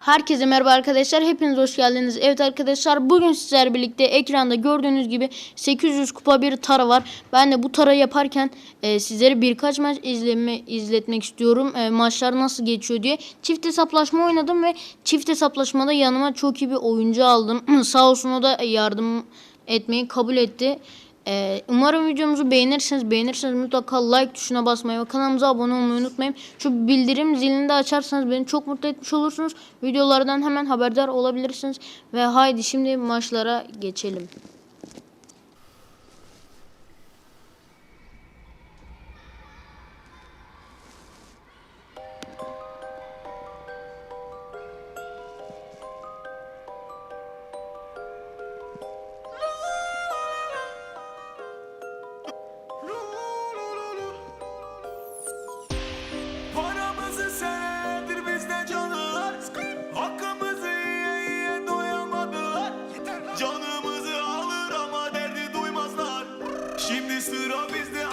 Herkese merhaba arkadaşlar. Hepiniz hoş geldiniz. Evet arkadaşlar bugün sizlerle birlikte ekranda gördüğünüz gibi 800 kupa bir tara var. Ben de bu tara yaparken e, sizlere birkaç maç izleme, izletmek istiyorum. E, maçlar nasıl geçiyor diye. Çift hesaplaşma oynadım ve çift hesaplaşmada yanıma çok iyi bir oyuncu aldım. Sağ olsun o da yardım etmeyi kabul etti. Ee, umarım videomuzu beğenirsiniz. Beğenirseniz mutlaka like tuşuna basmayı ve kanalımıza abone olmayı unutmayın. Şu bildirim zilini de açarsanız beni çok mutlu etmiş olursunuz. Videolardan hemen haberdar olabilirsiniz. Ve haydi şimdi maçlara geçelim. Şimdi sıra bizde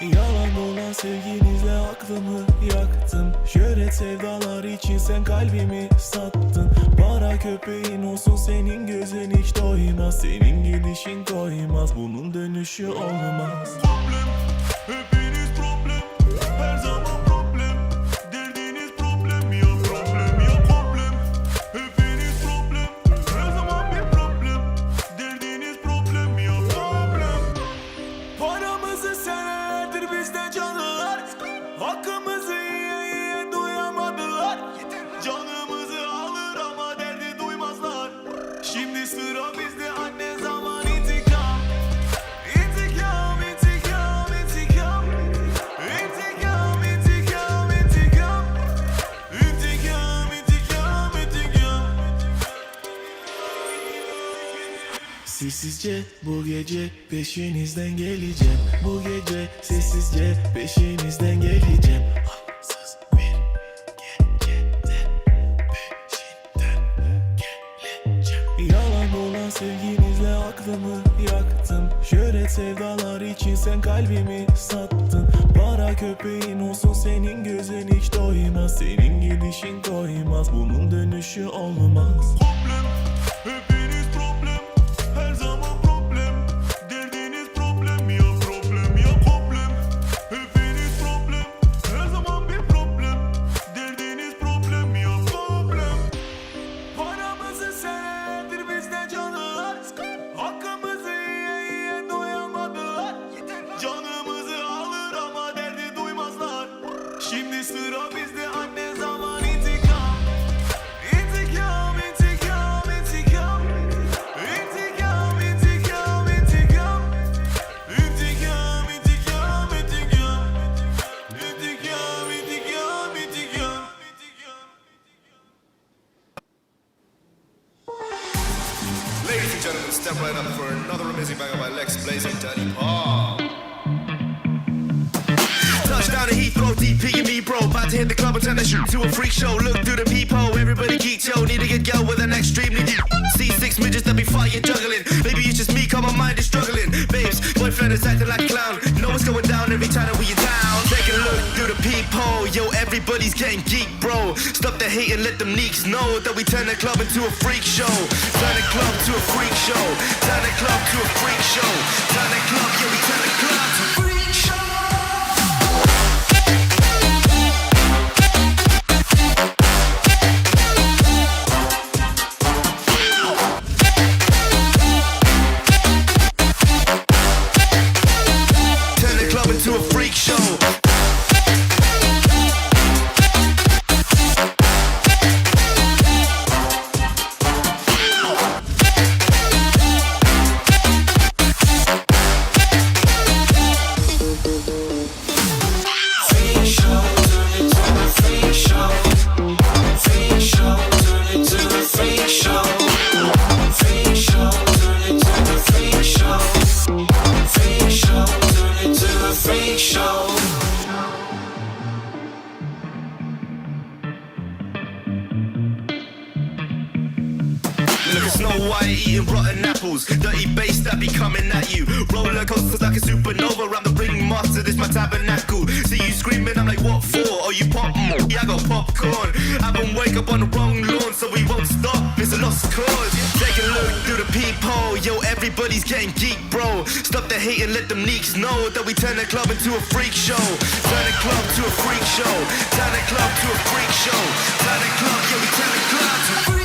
Yalan dolan sevginizle aklımı yaktım. Şöhret sevdalar için sen kalbimi sattın. Para köpeğin olsun senin gözün hiç doymaz. Senin gidişin koymaz bunun dönüşü olmaz. Problem Şimdi sıra bizde anne zaman intikam. İntikam, intikam, intikam. İntikam, intikam, intikam. İntikam, intikam, intikam. Sessizce bu gece peşinizden geleceğim. Bu gece sessizce peşinizden geleceğim aklımı yaktım. Şöhret sevdalar için sen kalbimi sattın. Para köpeğin olsun senin gözün hiç doymaz. Senin gidişin koymaz bunun dönüşü olmaz. Problem hepiniz Şimdi sıra bizde anne zaman intikam. İntikam, intikam, intikam. İntikam, intikam, intikam. İntikam, intikam, intikam. İntikam, intikam, intikam. Ladies and gentlemen, step right up for another amazing banger by Lex Blaze and Daddy Paul. Touchdown to Heathrow, DP and me, bro. About to hit the club and turn that shit to a freak show. Look through the peephole, everybody geek, yo. Need to get girl with an extremely deep. See six midgets that be fighting, juggling. Maybe it's just me, cause my mind is struggling. Babes, boyfriend is acting like a clown. Know what's going down every time that we are down. Take a look through the peephole, yo. Everybody's getting geek, bro. Stop the hate and let them neeks know that we turn the club into a freak show. Turn the club to a freak show. Turn the club to a freak show. Turn the club, yeah, we turn the club Snow White eating rotten apples. Dirty bass that be coming at you. Roller coasters like a supernova. I'm the ringmaster, this my tabernacle. See you screaming, I'm like, what for? Oh, you pop? Yeah, I got popcorn. I been wake up on the wrong lawn, so we won't stop. It's a lost cause. Take a look through the peephole. Yo, everybody's getting geek, bro. Stop the hate and let them leaks know that we turn the club into a freak show. Turn the club to a freak show. Turn the club to a freak show. Turn the club, yeah, we turn the club to a freak show.